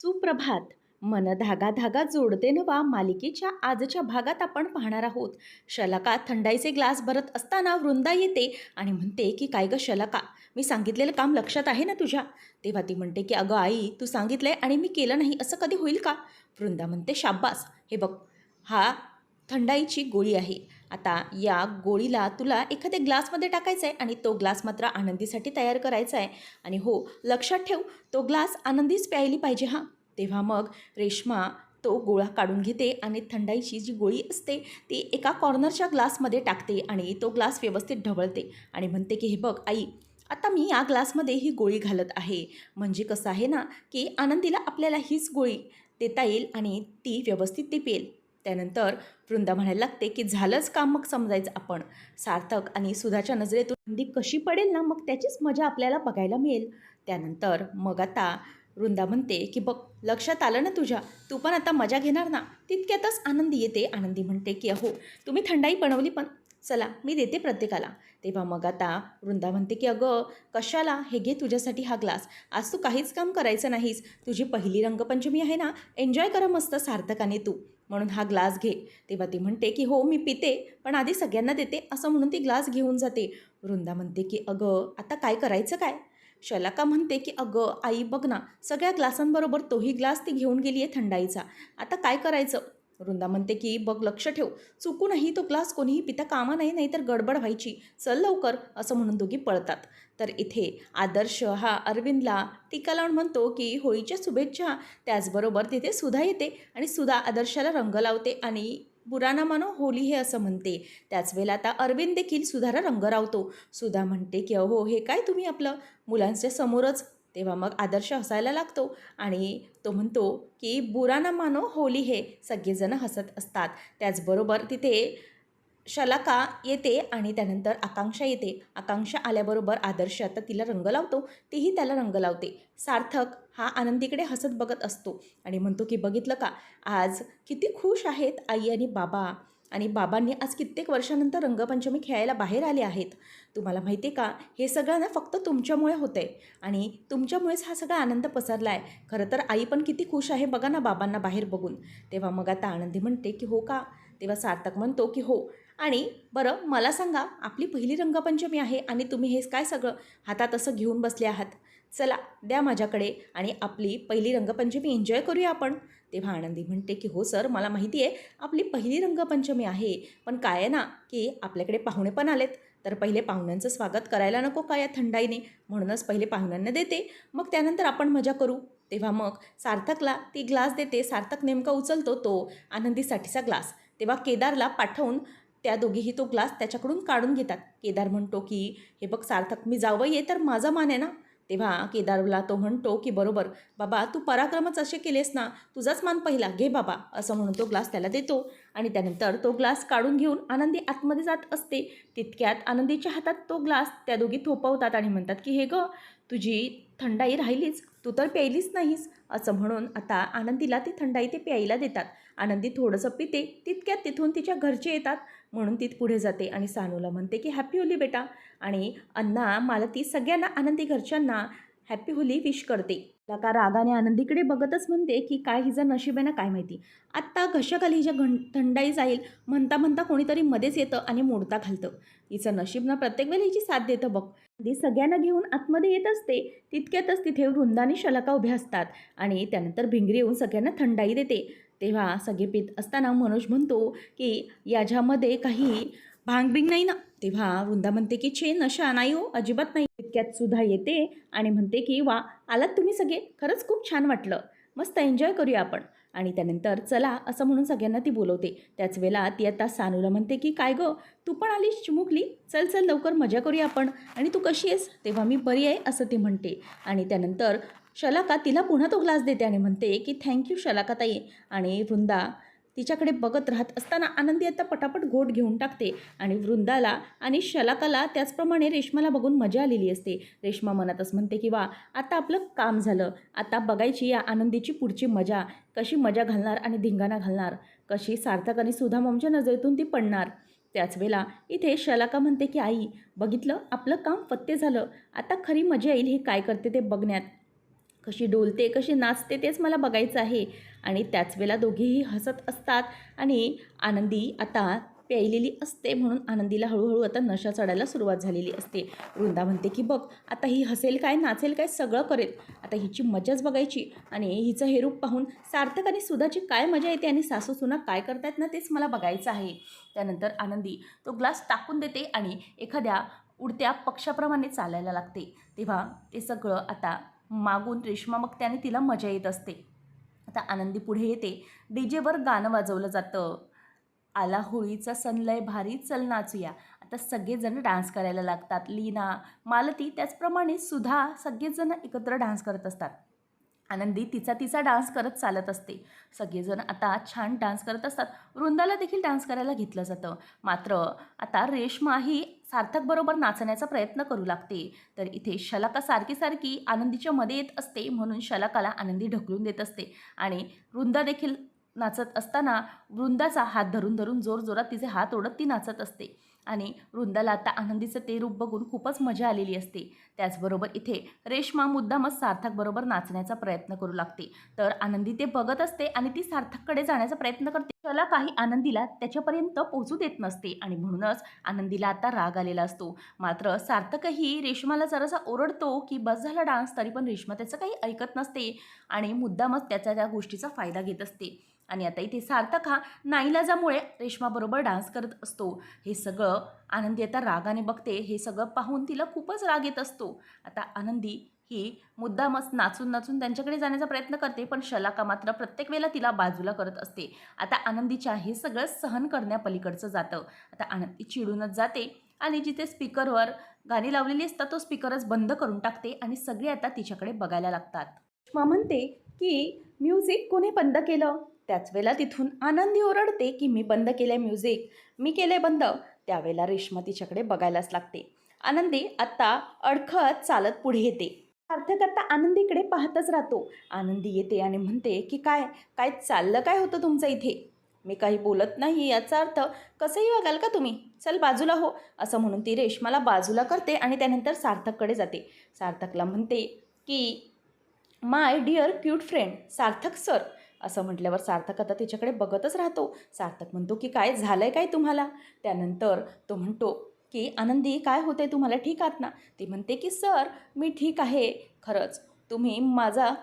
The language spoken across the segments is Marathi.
सुप्रभात. मन धागा धागा जोडते नवा मालिकेच्या आजच्या भागात आपण पाहणार आहोत. शलाका थंडाईचे ग्लास भरत असताना वृंदा येते आणि म्हणते की काय गं शलाका मी सांगितलेलं काम लक्षात आहे ना तुझ्या? तेव्हा ती म्हणते की अगं आई तू सांगितलंय आणि मी केलं नाही असं कधी होईल का? वृंदा म्हणते शाब्बास हे बघ हा थंडाईची गोळी आहे. आता या गोळीला तुला एखाद्या ग्लासमध्ये टाकायचा आहे आणि तो ग्लास मात्र आनंदीसाठी तयार करायचा आहे आणि हो लक्षात ठेव तो ग्लास आनंदीच प्यायली पाहिजे हां. तेव्हा मग रेश्मा तो गोळा काढून घेते आणि थंडाईची जी गोळी असते ती एका कॉर्नरच्या ग्लासमध्ये टाकते आणि तो ग्लास व्यवस्थित ढवळते आणि म्हणते की हे बघ आई आता मी या ग्लासमध्ये ही गोळी घालत आहे. म्हणजे कसं आहे ना की आनंदीला आपल्याला हीच गोळी देता येईल आणि ती व्यवस्थित ती पेल. त्यानंतर वृंदा म्हणायला लागते की झालंच काम मग समजायचं आपण. सार्थक आणि सुधाच्या नजरेतून आनंदी कशी पडेल ना मग त्याचीच मजा आपल्याला बघायला मिळेल. त्यानंतर मग आता वृंदा म्हणते की बघ लक्षात आलं ना तुझ्या? तू पण आता मजा घेणार ना? तितक्यातच आनंदी येते. आनंदी म्हणते की अहो तुम्ही थंडाई बनवली पण. चला मी देते प्रत्येकाला. तेव्हा मग आता वृंदा म्हणते की अगं कशाला? हे घे तुझ्यासाठी हा ग्लास. आज तू काहीच काम करायचं नाहीस. तुझी पहिली रंगपंचमी आहे ना? एन्जॉय करा मस्त सार्थकाने तू. म्हणून हा ग्लास घे. तेव्हा ती म्हणते की हो मी पिते पण आधी सगळ्यांना देते असं म्हणून ती ग्लास घेऊन जाते. वृंदा म्हणते की अगं आता काय करायचं काय? शलाका म्हणते की अगं आई बघ ना सगळ्या ग्लासांबरोबर तोही ग्लास ती घेऊन गेली आहे थंडाईचा. आता काय करायचं? वृंदा म्हणते की बघ लक्ष ठेव. चुकूनही तो ग्लास कोणीही पिता कामा नाही नाही तर गडबड व्हायची. चल लवकर असं म्हणून दोघी पळतात. तर इथे आदर्श हा अरविंदला टीका लावून म्हणतो की होळीच्या शुभेच्छा त्याचबरोबर तिथे सुधा येते आणि सुधा आदर्शाला रंग लावते आणि बुराना मानो होली हे असं म्हणते. त्याच वेळेला आता अरविंद देखील सुधारा रंग लावतो. सुधा म्हणते की अहो हे काय तुम्ही आपलं? मुलांच्या समोरच. तेव्हा मग आदर्श हसायला लागतो आणि तो म्हणतो की बुराना मानो होली हे सगळेजण हसत असतात. त्याचबरोबर तिथे शलाका येते आणि त्यानंतर आकांक्षा येते. आकांक्षा आल्याबरोबर आदर्श आता तिला रंग लावतो. तीही त्याला रंग लावते. सार्थक हा आनंदीकडे हसत बघत असतो आणि म्हणतो की बघितलं का? आज किती खुश आहेत आई आणि बाबा. आणि बाबांनी आज कित्येक वर्षानंतर रंगपंचमी खेळायला बाहेर आले आहेत. तुम्हाला माहिती आहे का? हे सगळं ना फक्त तुमच्यामुळे होतं आहे आणि तुमच्यामुळेच हा सगळा आनंद पसरला आहे खरं तर आई पण किती खुश आहे बघा ना बाबांना बाहेर बघून. तेव्हा मग आता आनंदी म्हणते की हो का? तेव्हा सार्थक म्हणतो की हो. आणि बरं मला सांगा आपली पहिली रंगपंचमी आहे आणि तुम्ही हे काय सगळं हातात असं घेऊन बसले आहात? चला द्या माझ्याकडे आणि आपली पहिली रंगपंचमी एन्जॉय करूया आपण. तेव्हा आनंदी म्हणते की हो सर मला माहिती आहे आपली पहिली रंगपंचमी आहे. पण काय आहे ना की आपल्याकडे पाहुणे पण आलेत. तर पहिले पाहुण्यांचं स्वागत करायला नको का या थंडाईने? म्हणूनच पहिले पाहुण्यांना देते. मग त्यानंतर आपण मजा करू. तेव्हा मग सार्थकला ती ग्लास देते. सार्थक नेमका उचलतो तो आनंदीसाठीचा ग्लास. तेव्हा केदारला पाठवून त्या दोघीही तो ग्लास त्याच्याकडून काढून घेतात. केदार म्हणतो की हे बघ सार्थक मी जावं ये तर माझा मान आहे ना? तेव्हा केदारला तो म्हणतो की बरोबर. बाबा तू पराक्रमच असे केलेस ना तुझाच मान पहिला. घे बाबा असं म्हणून तो ग्लास त्याला देतो. आणि त्यानंतर तो ग्लास काढून घेऊन आनंदी आतमध्ये जात असते. तितक्यात आनंदीच्या हातात तो ग्लास त्या दोघी थोपवतात आणि म्हणतात की हे गं तुझी थंडाई राहिलीच. तू तर प्यायलीच नाहीस. असं म्हणून आता आनंदीला ती थंडाई ते प्यायला देतात. आनंदी थोडंसं पिते. तितक्यात तिथून तिच्या घरचे येतात. म्हणून ती पुढे जाते आणि सानूला म्हणते की हॅपी होली बेटा. आणि अण्णा मला ती सगळ्यांना आनंदी घरच्यांना हॅपी होली विश करते. का रागाने आनंदीकडे बघतच म्हणते की काय हिचं नशीब आहे ना काय माहिती. आत्ता घशाखाली हिच्या घं थंडाई जाईल म्हणता म्हणता कोणीतरी मध्येच येतं आणि मोडता घालतं. हिचं नशीब ना प्रत्येक वेळेला हिची साथ देतं बघ. ती सगळ्यांना घेऊन आतमध्ये येत असते तितक्यातच तिथे वृंदाने शलाका उभ्या असतात आणि त्यानंतर भिंगरी येऊन सगळ्यांना थंडाई देते. तेव्हा सगळे पित असताना मनोज म्हणतो की याच्यामध्ये काही भांगबिंग नाही ना? तेव्हा वृंदा म्हणते की छे नशा नाही हो अजिबात नाही. इतक्यात सुद्धा येते आणि म्हणते की वा आलात तुम्ही सगळे? खरंच खूप छान वाटलं. मस्त एन्जॉय करूया आपण. आणि त्यानंतर चला असं म्हणून सगळ्यांना ती बोलवते. त्याच वेळेला ती आता सानूला म्हणते की काय गं? तू पण आलीस चिमुकली? चल चल लवकर मजा करूया आपण. आणि तू कशी आहेस? तेव्हा मी बरी आहे असं ती म्हणते. आणि त्यानंतर शलाका तिला पुन्हा तो ग्लास देते आणि म्हणते की थँक्यू शलाकाताई. आणि वृंदा तिच्याकडे बघत राहत असताना आनंदी आता पटापट गोट घेऊन टाकते आणि वृंदाला आणि शलाकाला त्याचप्रमाणे रेश्माला बघून मजा आलेली असते. रेश्मा मनातच म्हणते की वा आता आपलं काम झालं. आता बघायची या आनंदीची पुढची मजा. कशी मजा घालणार आणि धिंगाणा घालणार? कशी सार्थक आणि सुधाममच्या नजरेतून ती पडणार? त्याच वेळेला इथे शलाका म्हणते की आई बघितलं? आपलं काम फत्ते झालं. आता खरी मजा येईल हे काय करते ते बघण्यात? कशी डोलते कशी नाचते तेच मला बघायचं आहे. आणि त्याच वेळेला दोघेही हसत असतात. आणि आनंदी आता प्यायलेली असते म्हणून आनंदीला हळूहळू आता नशा चढायला सुरुवात झालेली असते. वृंदा म्हणते की बघ आता ही हसेल काय नाचेल काय सगळं करेल. आता हिची मजाच बघायची. आणि हिचं हे रूप पाहून सार्थक आणि सुधाची काय मजा येते आणि सासू सुना काय करतायत ना तेच मला बघायचं आहे. त्यानंतर आनंदी तो ग्लास टाकून देते आणि एखाद्या उडत्या पक्षाप्रमाणे चालायला लागते. तेव्हा ते सगळं आता मागून रेश्मा मग त्याने तिला मजा येत असते. आता आनंदी पुढे येते. डीजेवर गाणं वाजवलं जातं. आला होळीचा सनलय लय भारी चल नाचूया. आता सगळेजण डान्स करायला लागतात. लीना मालती त्याचप्रमाणे सुद्धा सगळेजण एकत्र डान्स करत असतात. आनंदी तिचा तिचा डान्स करत चालत असते. सगळेजण आता छान डान्स करत असतात. वृंदाला देखील डान्स करायला घेतलं जातं. मात्र आता रेश्मा ही सार्थकबरोबर नाचण्याचा प्रयत्न करू लागते. तर इथे शलाका सारखी सारखी आनंदीच्या मध्ये येत असते म्हणून शलाकाला आनंदी ढकलून देत असते. आणि वृंदा देखील नाचत असताना वृंदाचा हात धरून धरून जोर जोरात तिचे हात ओढत ती नाचत असते. आणि वृंदाला आता आनंदीचं ते रूप बघून खूपच मजा आलेली असते. त्याचबरोबर इथे रेश्मा मुद्दामच सार्थकबरोबर नाचण्याचा प्रयत्न करू लागते. तर आनंदी ते बघत असते आणि ती सार्थककडे जाण्याचा प्रयत्न करते. त्याला काही आनंदीला त्याच्यापर्यंत पोहोचू देत नसते आणि म्हणूनच आनंदीला आता राग आलेला असतो. मात्र सार्थकही रेश्माला जरासा ओरडतो की बस झाला डान्स तरी पण रेश्मा त्याचं काही ऐकत नसते आणि मुद्दामच त्याचा त्या गोष्टीचा फायदा घेत असते. आणि आता इथे सार्थक हा नाईलाजामुळे रेश्माबरोबर डान्स करत असतो. हे सगळं आनंदी आता रागाने बघते. हे सगळं पाहून तिला खूपच राग येत असतो. आता आनंदी ही मुद्दामच नाचून नाचून त्यांच्याकडे जाण्याचा प्रयत्न करते पण शलाका मात्र प्रत्येक वेळेला तिला बाजूला करत असते. आता आनंदीच्या हे सगळं सहन करण्यापलीकडचं जातं. आता आनंदी चिडूनच जाते आणि जिथे स्पीकरवर गाणी लावलेली असतात तो स्पीकरच बंद करून टाकते आणि सगळे आता तिच्याकडे बघायला लागतात. म्हणते की म्युझिक कोणी बंद केलं? त्याच वेळेला तिथून आनंदी ओरडते की मी बंद केले म्युझिक. मी केले बंद. त्यावेळेला रेश्मा तिच्याकडे बघायलाच लागते. आनंदी आत्ता अडखळत चालत पुढे येते. सार्थक आता आनंदीकडे पाहतच राहतो. आनंदी येते आणि म्हणते की काय काय चाललं? काय होतं तुमचं इथे? मी काही बोलत नाही याचा अर्थ कसंही वागाल का तुम्ही? चल बाजूला हो. असं म्हणून ती रेश्माला बाजूला करते आणि त्यानंतर सार्थककडे जाते. सार्थकला म्हणते की my dear cute friend Sarthak sir असं म्हटल्यावर सार्थक आता तिच्याकडे बघतच राहतो. सार्थक म्हणतो की काय झालं आहे काय तुम्हाला? त्यानंतर तो म्हणतो की आनंदी काय होते तुम्हाला ठीक आहात ना? ती म्हणते की सर मी ठीक आहे. खरंच तुम्ही माझा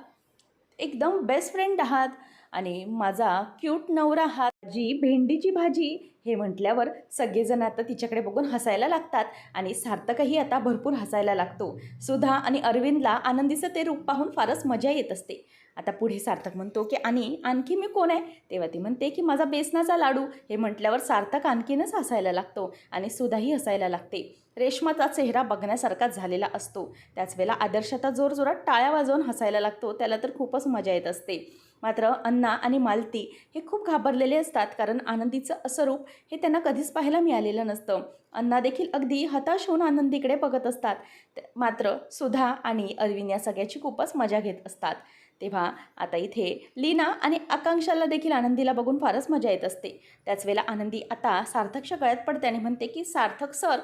एकदम बेस्ट फ्रेंड आहात आणि माझा क्यूट नवरा आहात. जी भेंडीची भाजी हे म्हटल्यावर सगळेजण आता तिच्याकडे बघून हसायला लागतात आणि सार्थकही आता भरपूर हसायला लागतो. सुधा आणि अरविंदला आनंदीचं ते रूप पाहून फारच मजा येत असते. आता पुढे सार्थक म्हणतो की आणि आणखी मी कोण आहे? तेव्हा ती म्हणते की माझा बेसनाचा लाडू. हे म्हटल्यावर सार्थक आणखीनच हसायला लागतो आणि सुधाही हसायला लागते. रेशमाचा चेहरा बघण्यासारखाच झालेला असतो. त्याच वेळेला आदर्शाचा जोरजोरात टाळ्या वाजवून हसायला लागतो. त्याला तर खूपच मजा येत असते. मात्र अन्ना आणि मालती हे खूप घाबरलेले असतात कारण आनंदीचं असं रूप हे त्यांना कधीच पाहायला मिळालेलं नसतं. अण्णा देखील अगदी हताश होऊन आनंदीकडे बघत असतात. मात्र सुधा आणि अरविंद या सगळ्याची खूपच मजा घेत असतात. तेव्हा आता इथे लीना आणि आकांक्षाला देखील आनंदीला बघून फारच मजा येत असते. त्याच वेळेला आनंदी आता सार्थकच्या गळ्यात पडते आणि म्हणते की सार्थक सर.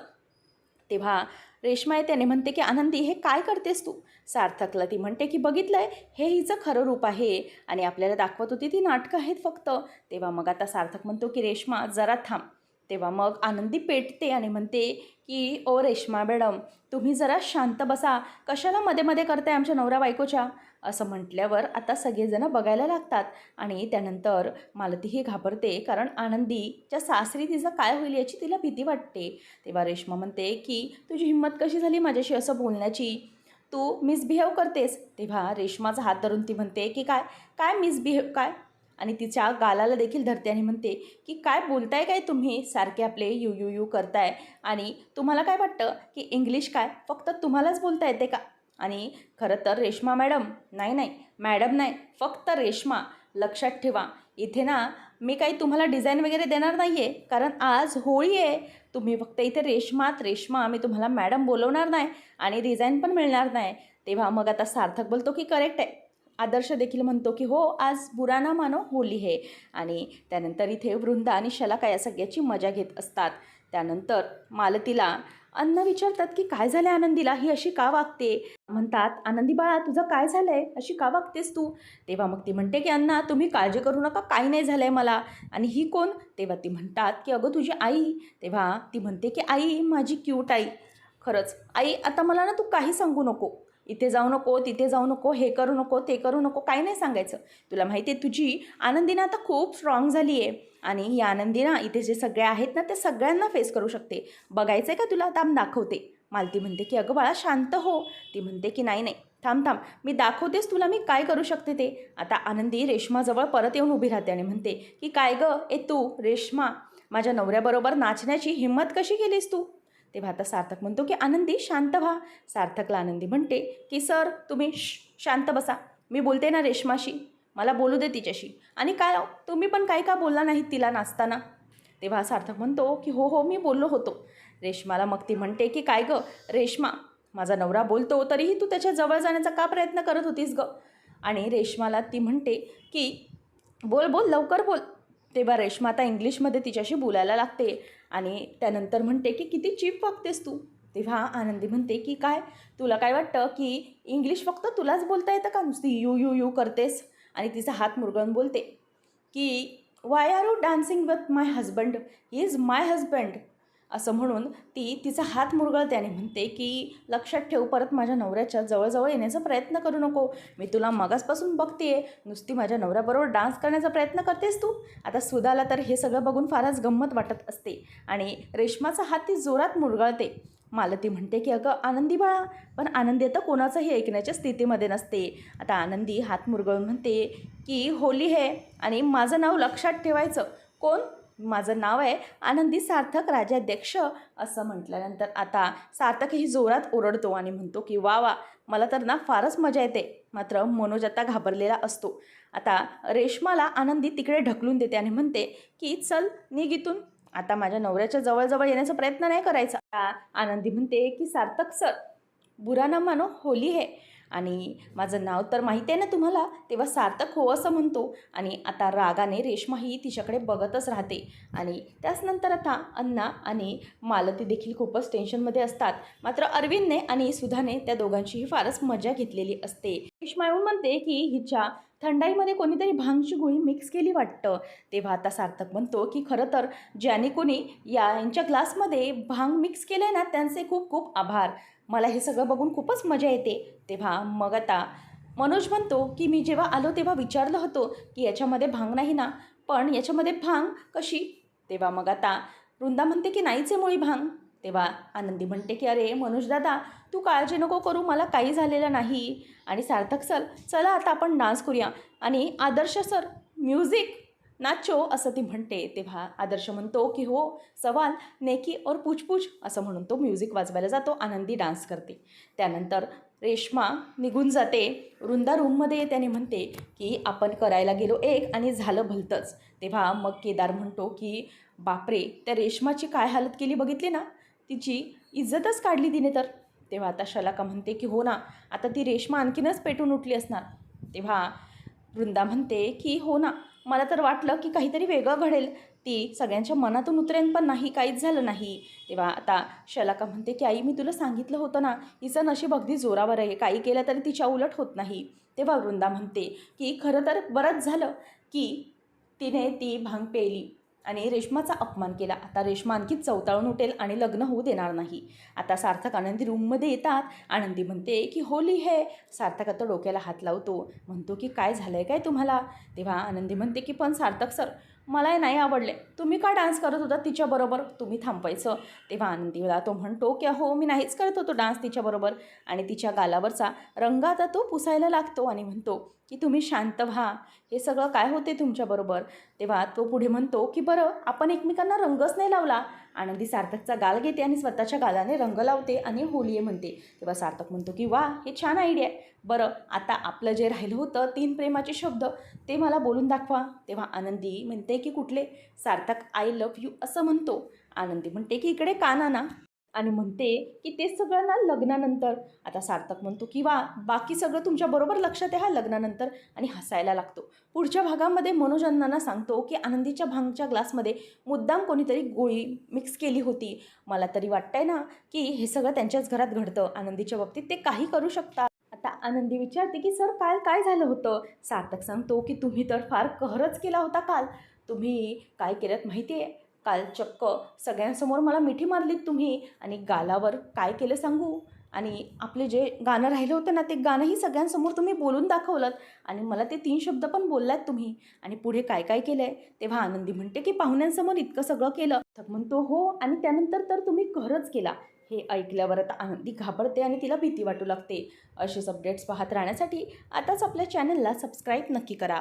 तेव्हा रेश्मा येते आणि म्हणते की आनंदी हे काय करतेस तू? सार्थकला ती म्हणते की बघितलंय हे हिचं खरं रूप आहे आणि आपल्याला दाखवत होती ती नाटकं आहेत फक्त. तेव्हा मग आता सार्थक म्हणतो की रेश्मा जरा थांब. तेव्हा मग आनंदी पेटते आणि म्हणते की ओ रेश्मा मॅडम तुम्ही जरा शांत बसा. कशाला मध्ये मध्ये करताय आमच्या नवरा बायकोच्या? असं म्हटल्यावर आता सगळेजणं बघायला लागतात. आणि त्यानंतर मालतीही घाबरते कारण आनंदीच्या सासरी तिचं काय होईल याची तिला भीती वाटते. तेव्हा रेश्मा म्हणते की तुझी हिंमत कशी झाली माझ्याशी असं बोलण्याची? तू मिसबिहेव करतेस. तेव्हा रेश्माचा हात धरून ती म्हणते की काय काय मिसबिहेव काय? आणि तिच्या गालाला देखील धरते आणि म्हणते की काय बोलताय काय तुम्ही? सारखे आपले यू यू यू करताय. आणि तुम्हाला काय वाटतं? की इंग्लिश काय? फक्त तुम्हालाच बोलता येते का? आणि खरं तर रेश्मा मॅडम नाही नाही मॅडम नाही फक्त रेश्मा. लक्षात ठेवा इथे ना मी काही तुम्हाला डिझाईन वगैरे देणार नाही आहे कारण आज होळी आहे. तुम्ही फक्त इथे रेश्मात रेश्मा मी तुम्हाला मॅडम बोलवणार नाही आणि डिझाईन पण मिळणार नाही. तेव्हा मग आता सार्थक बोलतो की करेक्ट आहे. आदर्श देखील म्हणतो की हो आज बुराना मानो होली आहे. आणि त्यानंतर इथे वृंदा आणि शलाका या सगळ्याची मजा घेत असतात. त्यानंतर मालतीला अन्न विचारतात की काय झालं आनंदीला? ही अशी का वागते? म्हणतात आनंदी बाळा तुझं काय झालंय? अशी का वागतेस तू? तेव्हा मग ती म्हणते की अण्णा तुम्ही काळजी करू नका काही नाही झालं आहे मला. आणि ही कोण? तेव्हा ती म्हणतात की अगं तुझी आई. तेव्हा ती म्हणते की आई माझी क्यूट आई. खरंच आई आता मला ना तू काही सांगू नको. इथे जाऊ नको तिथे जाऊ नको हे करू नको ते करू नको काही नाही सांगायचं. तुला माहिती आहे तुझी आनंदीना आता खूप स्ट्रॉंग झाली आहे आणि ही आनंदीना इथे जे सगळे आहेत ना ते सगळ्यांना फेस करू शकते. बघायचं आहे का तुला? थांब दाखवते. मालती म्हणते की अगं बाळा शांत हो. ती म्हणते की नाही नाही. थांब थांब. मी दाखवतेस तुला मी काय करू शकते ते. आता आनंदी रेश्माजवळ परत येऊन उभी राहते आणि म्हणते की काय गं? ए तू रेश्मा माझ्या नवऱ्याबरोबर नाचण्याची हिंमत कशी केलीस तू? तेव्हा आता सार्थक म्हणतो की आनंदी शांत व्हा. सार्थकला आनंदी म्हणते की सर तुम्ही श शांत बसा. मी बोलते ना रेश्माशी. मला बोलू दे तिच्याशी. आणि काय तुम्ही पण काही का बोलला नाहीत तिला नाचताना? तेव्हा सार्थक म्हणतो की हो हो मी बोललो होतो. रेश्माला मग ती म्हणते की काय गं? रेश्मा माझा नवरा बोलतो तरीही तू त्याच्याजवळ जाण्याचा का प्रयत्न करत होतीस गं? आणि रेश्माला ती म्हणते की बोल बोल लवकर बोल. तेव्हा रेश्मा आता इंग्लिशमध्ये तिच्याशी बोलायला लागते. आणि त्यानंतर म्हणते की किती चीप वागतेस तू? तेव्हा आनंदी म्हणते की काय? तुला काय वाटतं की इंग्लिश फक्त तुलाच बोलता येतं का? नुसती यू यू यू करतेस? आणि तिचा हात मुरगळून बोलते की why are you dancing with my husband he is my husband असं म्हणून ती तिचा हात मुरगळते आणि म्हणते की लक्षात ठेव परत माझ्या नवऱ्याच्या जवळजवळ येण्याचा प्रयत्न करू नको. मी तुला मगासपासून बघते नुसती माझ्या नवऱ्याबरोबर डान्स करण्याचा प्रयत्न करतेस तू? आता सुधाला तर हे सगळं बघून फारच गंमत वाटत असते आणि रेशमाचा हात ती जोरात मुरगळते. मालती म्हणते की अगं आनंदी बाळा पण आनंदी आता कोणाचंही ऐकण्याच्या स्थितीमध्ये नसते. आता आनंदी हात मुरगळून म्हणते की होली हे आणि माझं नाव लक्षात ठेवायचं. कोण? माझं नाव आहे आनंदी सार्थक राजाध्यक्ष असं म्हटल्यानंतर आता सार्थकही जोरात ओरडतो आणि म्हणतो की वा वा मला तर ना फारच मजा येते. मात्र मनोज आता घाबरलेला असतो. आता रेश्माला आनंदी तिकडे ढकलून देते आणि म्हणते की चल निघ इथून. आता माझ्या नवऱ्याच्या जवळजवळ येण्याचा प्रयत्न नाही करायचा. आनंदी म्हणते की सार्थक सर बुरा ना मानो होली है. आणि माझं नाव तर माहिती आहे ना तुम्हाला तेव्हा सार्थक हो असं म्हणतो. आणि आता रागाने रेश्मा ही तिच्याकडे बघतच राहते. आणि त्याच नंतर आता अन्ना आणि मालती देखील खूपच टेन्शनमध्ये असतात. मात्र अरविंदने आणि सुधाने त्या दोघांचीही फारच मजा घेतलेली असते. रेश्मा येऊन म्हणते की हिच्या थंडाईमध्ये कोणीतरी भांगची गोळी मिक्स केली वाटतं. तेव्हा आता सार्थक म्हणतो की खरं तर ज्याने कोणी या यांच्या ग्लासमध्ये भांग मिक्स केलं आहे ना त्यांचे खूप खूप आभार. मला हे सगळं बघून खूपच मजा येते. तेव्हा मग आता मनोज म्हणतो की मी जेव्हा आलो तेव्हा विचारलं होतो की याच्यामध्ये भांग नाही ना? पण याच्यामध्ये भांग कशी? तेव्हा मग आता वृंदा म्हणते की नाहीच आहे मुळी भांग. तेव्हा आनंदी म्हणते की अरे मनोजदादा तू काळजी नको करू मला काही झालेलं नाही. आणि सार्थक सर चला आता आपण डान्स करूया. आणि आदर्श सर म्युझिक नाचो असं ती म्हणते. तेव्हा आदर्श म्हणतो की हो सवाल नेकी और पूछपूछ असं म्हणून तो म्युझिक वाजवायला जातो आनंदी डान्स करते. त्यानंतर रेश्मा निघून जाते. वृंदा रूममध्ये त्याने म्हणते की आपण करायला गेलो एक आणि झालं भलतंच. तेव्हा मग केदार म्हणतो की बापरे त्या रेश्माची काय हालत केली बघितली ना? तिची इज्जतच काढली तिने तर. तेव्हा आता शलाका म्हणते की हो ना आता ती रेश्मा आणखीनच पेटून उठली असणार. तेव्हा वृंदा म्हणते की हो ना मला तर वाटलं की काहीतरी वेगळं घडेल. ती सगळ्यांच्या मनातून उतरेन पण नाही काहीच झालं नाही. तेव्हा आता शलाका म्हणते की आई मी तुला सांगितलं होतं ना हिचं नशीब अगदी जोरावर आहे. काही केलं तरी तिच्या उलट होत नाही. तेव्हा वृंदा म्हणते की खरं तर बरंच झालं की तिने ती भांग पेली. आणि रेश्माचा अपमान केला. आता रेश्मा आणखी चवताळून उठेल आणि लग्न होऊ देणार नाही. आता सार्थक आनंदी रूममध्ये येतात. आनंदी म्हणते की होली हे. सार्थक आता डोक्याला हात लावतो. म्हणतो की काय झालं आहे काय तुम्हाला? तेव्हा आनंदी म्हणते की पण सार्थक सर मला हे नाही आवडले. तुम्ही का डान्स करत होता तिच्याबरोबर तुम्ही थांबायचं तेव्हा आनंदीला तो म्हणतो की हो मी नाहीच करत होतो डान्स तिच्याबरोबर आणि तिच्या गालावरचा रंग आता तो पुसायला लागतो आणि म्हणतो की तुम्ही शांत व्हा. हे सगळं काय होते तुमच्याबरोबर तेव्हा तो पुढे म्हणतो की बरं आपण एकमेकांना रंगच नाही लावला. आनंदी सार्थकचा गाल घेते आणि स्वतःच्या गालाने रंग लावते आणि होलिये म्हणते. तेव्हा सार्थक म्हणतो की वा हे छान आयडिया आहे. बरं आता आपलं जे राहिलं होतं तीन प्रेमाचे शब्द ते मला बोलून दाखवा. तेव्हा आनंदी म्हणते की कुठले? सार्थक आय लव्ह यू असं म्हणतो. आनंदी म्हणते की इकडे काना ना आणि म्हणते की ते सगळं ना लग्नानंतर. आता सार्थक म्हणतो की वा बाकी सगळं तुमच्याबरोबर लक्षात आहे हा लग्नानंतर. आणि हसायला लागतो. पुढच्या भागामध्ये मनोज अण्णांना सांगतो की आनंदीच्या भांगच्या ग्लासमध्ये मुद्दाम कोणीतरी गोळी मिक्स केली होती. मला तरी वाटतंय ना की हे सगळं त्यांच्याच घरात घडतं. आनंदीच्या बाबतीत ते काही करू शकतात. आता आनंदी विचारते की सर काल काय झालं होतं? सार्थक सांगतो की तुम्ही तर फार कहरच केला होता काल. तुम्ही काय केलं माहिती आहे काल चक्क सगळ्यांसमोर मला मिठी मारलीत तुम्ही. आणि गालावर काय केलं सांगू? आणि आपले जे गाणं राहिलं होतं ना ते गाणंही सगळ्यांसमोर तुम्ही बोलून दाखवलं आणि मला ते तीन शब्द पण बोललात तुम्ही. आणि पुढे काय काय केलं आहे तेव्हा आनंदी म्हणते की पाहुण्यांसमोर इतकं सगळं केलं. तर म्हणतो हो आणि त्यानंतर तर तुम्ही खरंच केला. हे ऐकल्यावर आता आनंदी घाबरते आणि तिला भीती वाटू लागते. असेच अपडेट्स पाहत राहण्यासाठी आताच आपल्या चॅनलला सबस्क्राईब नक्की करा.